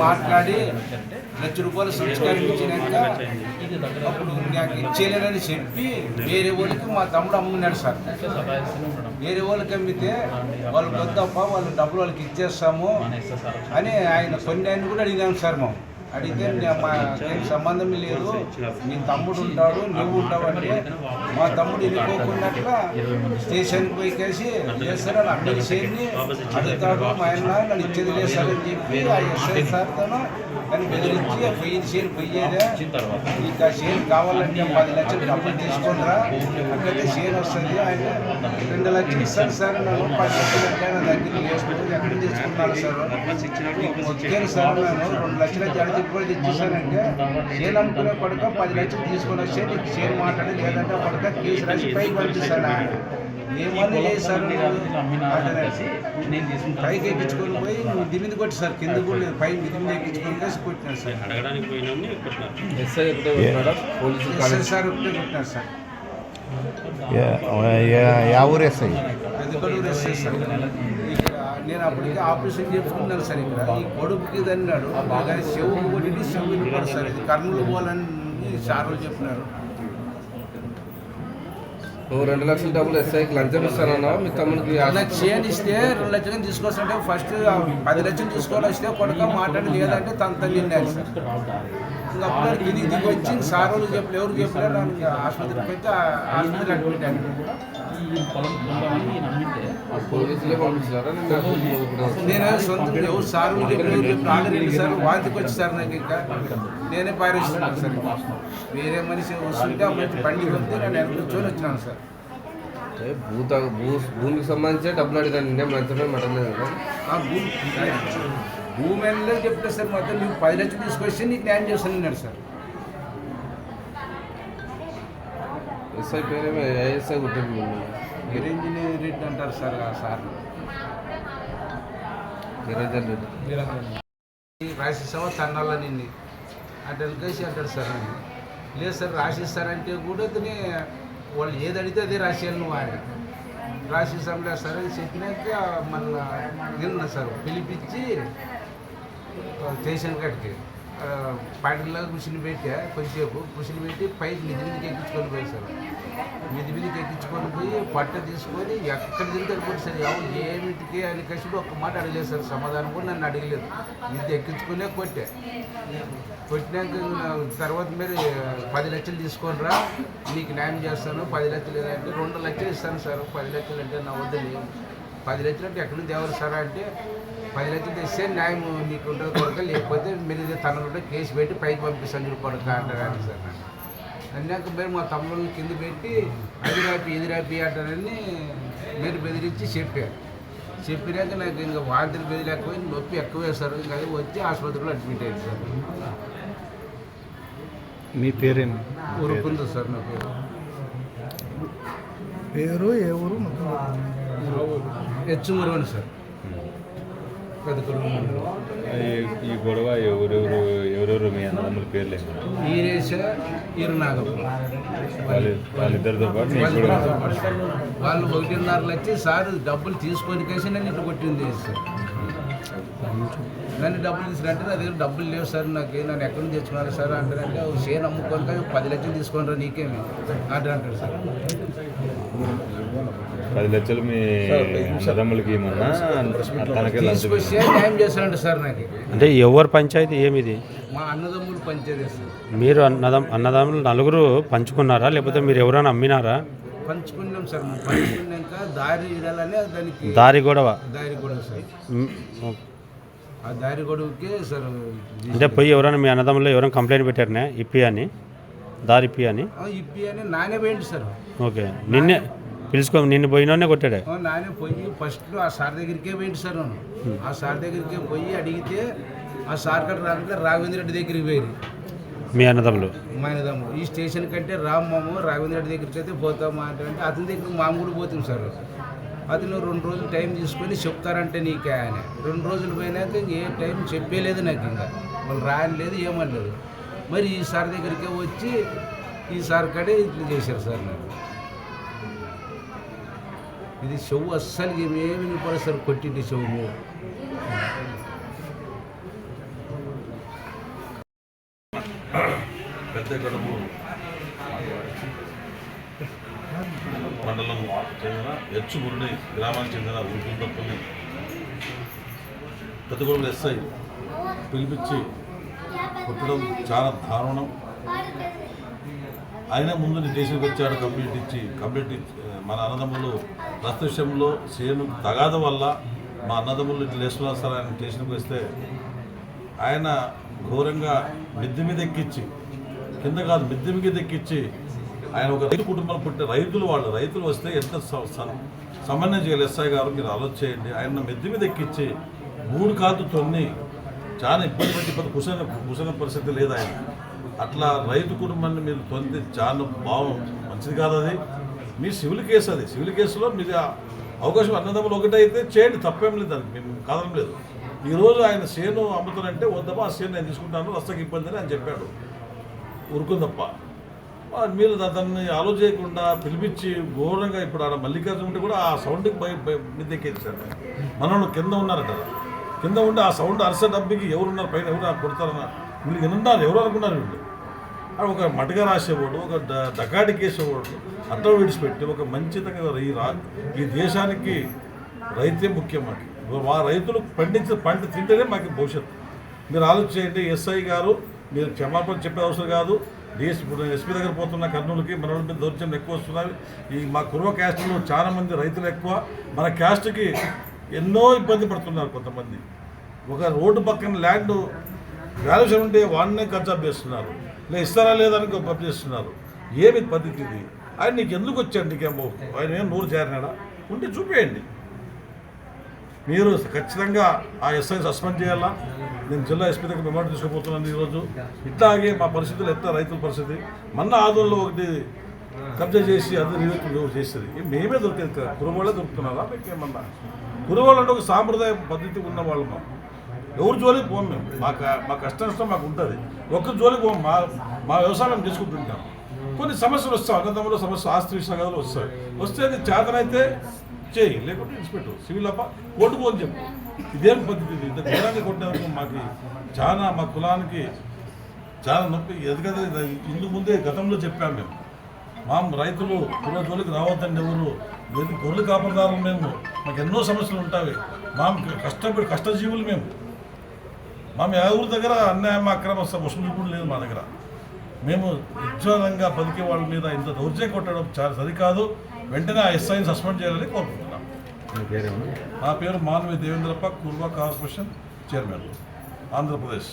మాట్లాడి లక్ష రూపాయలు సంస్కరించినాక అప్పుడు నాకు ఇచ్చేయలేదని చెప్పి వేరే వాళ్ళకి మా తమ్ముడు అమ్ముకున్నాడు సార్. వేరే వాళ్ళకి అమ్మితే వాళ్ళు వద్దప్ప వాళ్ళు డబ్బులు వాళ్ళకి ఇచ్చేస్తాము అని ఆయన కొన్ని ఆయన కూడా అడిగాము సార్ మేము అడిగితే నే- సంబంధం లేదు. నీ తమ్ముడు ఉంటాడు నువ్వు ఉంటావంటే మా తమ్ముడు వెళ్ళిపోకున్నట్ల స్టేషన్కి పోయి కేసి చేస్తాడు అన్ని చేయని అడుగుతాడు మా ఆయన నన్ను ఇచ్చేది లేదు చెప్పి ఆ ఎస్ఐ సార్ తను నన్ను బెదిరించి ఆ పొయ్యి చేను పొయ్యేదే ఇంకా చేను కావాలంటే పది లక్షలు డబ్బులు తీసుకుంటారా అక్కడైతే చేను వస్తుంది. ఆయన రెండు లక్షలు ఇస్తాను సార్ నన్ను పది లక్షలు అంటే నా దగ్గర లేదు ఎక్కడ తీసుకున్నాను సార్? వచ్చాను సార్ నేను రెండు లక్షల జడ చెప్పి ఇచ్చేసానంటే చేను అమ్ముకునే కొడుక పది లక్షలు తీసుకొని వచ్చే నీకు చేను మాట్లాడి లేదంటే కొడుక కేసు రాసి పైకి పంపిస్తాను ఏమని లేదు సార్? పైకి ఎక్కించుకొని పోయి మిద్ది మీద కొట్టి సార్ కింద కూడా లేదు. పై మిద్ది మీద ఎక్కించుకొని వేసి కొట్టినారు సార్. ఎస్ఐ సార్ ఒకటే కొట్టినారు సార్. యా ఊరు ఎస్ఐ. పెద్దకొడుకు ఎస్ఐ సార్. అప్పటికి ఆపరేషన్ చేసుకున్నాను సార్ ఇక్కడ. ఈ కొడుకుకి ఇది అన్నాడు కానీ చెవు కొట్టి చెవు ఇది కర్నూలు పోవాలని సార్ వాళ్ళు చెప్పినారు. నువ్వు రెండు లక్షల డబ్బులు ఎస్ఐకి లంచం ఇస్తానన్నావా మీ తమ్ముడికి అలా చేయని ఇస్తే రెండు లక్షలు తీసుకొస్తుంటే ఫస్ట్ పది లక్షలు తీసుకోవాలి వస్తే కొడుక మాట్లాడి లేదంటే తన తల్లి విన్నారు సార్. అప్పుడు దిగి దిగి వచ్చి సార్ వాళ్ళు చెప్పలేదు ఎవరు చెప్పలేరు నాకు ఆసుపత్రికి పెట్టి ఆసుపత్రి అడ్మిట్ అయ్యాను పోలీసులే పంపించారా నేనే సొంత ఎవరు సార్ వాళ్ళు చెప్పలేదు ఎవరు చెప్పలేదు ఆల్రెడీ సార్? వాంతికి వచ్చి సార్ నాకు ఇంకా నేనే పారేస్తున్నాను సార్ ఇంకా. వేరే మనిషి వస్తుంటే ఆ మనిషి బండి కొంటే నేను వెనక కూర్చొని వచ్చినాను సార్. భూత భూ భూమికి సంబంధించి డబ్బులు అడిగాను. నిన్నే మంచమే మటలేదు కదా. ఆ భూమి భూమి అనేది చెప్తే సార్. మొత్తం నీకు పది లక్షలు తీసుకొస్తే నీకు న్యాయం చేస్తాను అన్నాడు సార్. ఎస్ఐ పేరేమో ఏఎస్ఐ గుర్తింపు నిరంజని రెడ్డి అంటారు సార్ ఆ సార్. నిరంజన్ రెడ్డి. రాసిస్తావా తన్నాల నిన్ను. అంటే వెనకేసి అంటాడు సార్ అని లేదు సార్ రాసిస్తారంటే కూడా అతని వాళ్ళు ఏది అడిగితే అదే రాసేయాలి నువ్వు ఆయన. రాసిస్తాంలే సార్ అని చెప్పినాక మన నిన్న సార్ పిలిపించి స్టేషన్ కాడికి పాటిల్లాగా కుషిని పెట్టా కొద్దిసేపు కుషిని పెట్టి పైకి మిది మీదకి ఎక్కించుకొని పోయి సార్. మిది మీదకి ఎక్కించుకొని పోయి పట్ట తీసుకొని ఎక్కడ తిరిగి పోయి సార్. ఎవరు ఏమిటికి అని కసిడు ఒక్క మాట అడగలేదు సార్. సమాధానం కూడా నన్ను అడగలేదు. ఇది ఎక్కించుకునే కొట్టే. కొట్టినాక తర్వాత మీరు పది లక్షలు తీసుకొని రా నీకు న్యాయం చేస్తాను. పది లక్షలు అంటే రెండు లక్షలు ఇస్తాను సార్. పది లక్షలు అంటే నా వద్దని పది లక్షలు అంటే ఎక్కడి నుంచి ఎవరు సార్ అంటే పది లక్షలు తెస్తే న్యాయం నీకు ఉంటుంది కొడుక లేకపోతే మీరు ఇది తన నుండి కేసు పెట్టి పైకి పంపిస్తాను చూడు కొడుక అంటారు సార్. అన్నాక మీరు మా తమ్ముళ్ళని కింద పెట్టి అది రాపి ఇది రాపి అంటారని మీరు బెదిరించి చెప్పారు. చెప్పినాక నాకు ఇంకా వాంతులు బెదిలేకపోయి నొప్పి ఎక్కువ వేస్తారు. ఇంకా అది వచ్చి ఆసుపత్రిలో అడ్మిట్ అయ్యింది సార్. మీ పేరేమి ఉరుకుంది సార్ నా పేరు. పేరు ఏ ఊరు? సార్ పెద్ద కొడుకు మండలం. ఈ గొడవ ఎవరెవరు ఎవరెవరు మీ అన్నదమ్ముల పేర్లు? ఈరేష వాళ్ళ వాళ్ళిద్దరితో పాటు వాళ్ళు ఒకటిన్నర లక్ష సార్ డబ్బులు తీసుకొని కేసి నన్ను ఇటు కొట్టింది సార్. నన్ను డబ్బులు తీసుకురంటే నా దగ్గర డబ్బులు లేవు సార్ నాకు నన్ను ఎక్కడి నుంచి తెచ్చుకున్నారు సార్? అంటారంటే "ఓ షేర్ అమ్ముకొని కానీ పది లక్షలు తీసుకొని రా నీకేమి? అంటే అంటాడు సార్. పది లక్షలు మీ అన్నదమ్ములకి అంటే ఎవరు పంచాయతీ ఏమిది? మా అన్నదమ్ములు సార్. మీరు అన్నదమ్ అన్నదమ్ములు నలుగురు పంచుకున్నారా? లేకపోతే మీరు ఎవరైనా అమ్మినారా? పంచుకున్నాం సార్. పంచుకున్నాక దారి దానికి దారి గొడవ. దారి గొడవ సార్. ఆ దారి గొడవకే సార్ అంటే పోయి ఎవరైనా మీ అన్నదమ్ములు ఎవరైనా కంప్లైంట్ పెట్టారనే? ఇప్పి అని? దారి ఇప్పి అని? ఆ, ఇప్పి అని నానే పోయింది సార్. ఓకే. నిన్నే పిలుచుకో నిన్ను పోయినోనే కొట్టాడే. నానే పోయి ఫస్ట్ ఆ సార్ దగ్గరికే పోయింది సార్. ఆ సార్ దగ్గరికే పోయి అడిగితే ఆ సార్ కడ రాకుంటే రాఘవేంద్ర రెడ్డి దగ్గరికి పోయి మీ అన్నదమ్ములు మానేదాము ఈ స్టేషన్ కంటే రామ్మాము రాఘవేంద్ర రెడ్డి దగ్గరికి అయితే పోతామా అంటే అంటే అతని దగ్గర మామ కూడా పోతాం సార్. అతను రెండు రోజులు టైం తీసుకొని చెప్తారంటే నీకే ఆయన. రెండు రోజులు పోయినాక ఇంక ఏ టైం చెప్పేలేదు నాకు ఇంకా. వాళ్ళు రాయలేదు ఏమనలేదు. మరి ఈ సార్ దగ్గరికే వచ్చి ఈ సార్ కడే ఇట్లా చేశారు సార్ నాకు ఇది చెవు అస్సలు ఏమేమి వినపడసారు కొట్టింది చెవు మీద పెద్ద మండలం చెందిన ఎచ్చుగురుడి గ్రామానికి చెందిన ఉరుకుందప్పని పెద్దగొడుగు ఎస్ఐ పిలిపించి కొట్టడం చాలా దారుణం. ఆయన ముందు నీ వచ్చాడు కంప్లీట్ ఇచ్చి కంప్లీట్ ఇచ్చి మన అన్నదమ్ములు రక్త విషయంలో సేను తగాద వల్ల మా అన్నదమ్ములు ఇట్లా వేసుకున్నారు సార్ ఆయన స్టేషన్కి వస్తే ఆయన ఘోరంగా మిద్దె మీద ఎక్కించి కింద కాదు మిద్దె మీద ఎక్కించి ఆయన ఒక రైతు కుటుంబం పుట్టే రైతులు వాళ్ళు రైతులు వస్తే ఎంత సమన్వయం చేయాలి ఎస్ఐ గారు మీరు ఆలోచన చేయండి. ఆయన మిద్దె మీద ఎక్కించి మూడు కాదు తొన్ని చాలా ఇబ్బంది పెట్టి ఇబ్బంది కుసన కుసన పరిస్థితి లేదు ఆయన. అట్లా రైతు కుటుంబాన్ని మీరు పొంది చాలా బాగు మంచిది కాదు అది. మీ సివిల్ కేసు అది. సివిల్ కేసులో మీరు అవకాశం అన్నదమ్ములు ఒకటైతే చేయండి తప్పేం లేదు దానికి. మేము కాదం లేదు. ఈరోజు ఆయన సేను అమ్ముతానంటే వద్దమ్మా ఆ సేను నేను తీసుకుంటాను రస్తకి ఇబ్బంది అని ఆయన చెప్పాడు ఉరుకుందప్ప మీరు దాన్ని ఆలోచించకుండా పిలిపించి ఘోరంగా ఇప్పుడు ఆడ మల్లికార్జున ఉంటే కూడా ఆ సౌండ్కి భయ మీద ఎక్కేసాడు మనోళ్ళు కింద ఉన్నారట. కింద ఉండి ఆ సౌండ్ అరస డబ్బికి ఎవరున్నారు? పైన ఎవరు కొడతారన్న వీళ్ళు వినున్నారు ఎవరు అనుకున్నారు వీళ్ళు? ఒక మటగా రాసేవాడు ఒక డ- డకాటి కేసేవాడు అడ్డం విడిచిపెట్టి ఒక మంచితగా ఈ రా ఈ దేశానికి రైతే ముఖ్యం మాకు. మా రైతులు పండించిన పంట తింటేనే మాకు భవిష్యత్తు. మీరు ఆలోచించండి ఎస్ఐ గారు మీరు క్షమాపణ చెప్పే అవసరం కాదు. డిఎస్ ఇప్పుడు ఎస్పీ దగ్గర పోతున్న కర్నూలుకి మన వాళ్ళ మీద దౌర్జన్యం ఎక్కువ వస్తున్నాయి ఈ మా కుర్వ క్యాస్ట్లో చాలామంది రైతులు ఎక్కువ. మన క్యాస్ట్కి ఎన్నో ఇబ్బంది పడుతున్నారు కొంతమంది. ఒక రోడ్డు పక్కన ల్యాండ్ గ్రాడ్యుయేషన్ ఉంటే వాడినే కబ్జా చేస్తున్నారు. లే ఇస్తారా లేదని పంప్ చేస్తున్నారు. ఏమి పద్ధతి ఇది ఆయన నీకు ఎందుకు వచ్చాడు నీకేమో? ఆయన ఏం నూరు చేరినాడా? ఉంటే చూపేయండి. మీరు ఖచ్చితంగా ఆ ఎస్ఐ సస్పెండ్ చేయాలా? నేను జిల్లా ఎస్పీ దగ్గర మెమోరీ తీసుకుపోతున్నాను ఈరోజు. ఇట్లాగే మా పరిస్థితులు ఎత్త రైతుల పరిస్థితి. మన ఆదోళనలో ఒకటి కబ్జా చేసి అది రివ్యూ చేసేది? మేమే దొరికేది కదా. కురువాళ్ళే దొరుకుతున్నారా? మీకేమన్నా? కురువాళ్ళు అంటే ఒక సాంప్రదాయ పద్ధతి ఉన్న వాళ్ళు ఎవరి జోలికి పోం మేము? మా మా కష్టం నష్టం మాకు ఉంటుంది. ఒక్క జోలికి పోం మా మా వ్యవసాయం మేము చేసుకుంటుంటాం కొన్ని సమస్యలు వస్తాయి. అన్నదమ్ములో సమస్య ఆస్తి విషయాలు వస్తాయి. వస్తే అది చేతనైతే చేయి లేకుంటే ఇన్స్పెక్టర్ సివిల్ అప్ప కోర్టుకు అని చెప్పు. ఇదేం పద్ధతి ఇంత ఘోరంగా కొట్టేందుకు మాకు చాలా మా కులానికి చాలా నొప్పి. ఎందుకంటే ఇందు ఇందుకు ముందే గతంలో చెప్పాము మేము. మా రైతులు కుల జోలికి రావద్దండి ఎవరు? గొర్రెలు కాపరదారులు మేము. మాకు ఎన్నో సమస్యలు ఉంటాయి. మా కష్టపడి కష్టజీవులు మేము. మా ఎవరి దగ్గర అన్యాయం అక్రమ వసూలు కూడా లేదు మా దగ్గర. మేము ఉజ్వలంగా బతికే వాళ్ళ మీద ఇంత దౌర్జన్యం కొట్టడం చాలా సరికాదు. వెంటనే ఆ ఎస్ఐని సస్పెండ్ చేయాలని కోరుకుంటున్నాం. మీ నా పేరు మానవి దేవేంద్రప్ప కుర్వా కార్పొరేషన్ చైర్మన్ ఆంధ్రప్రదేశ్.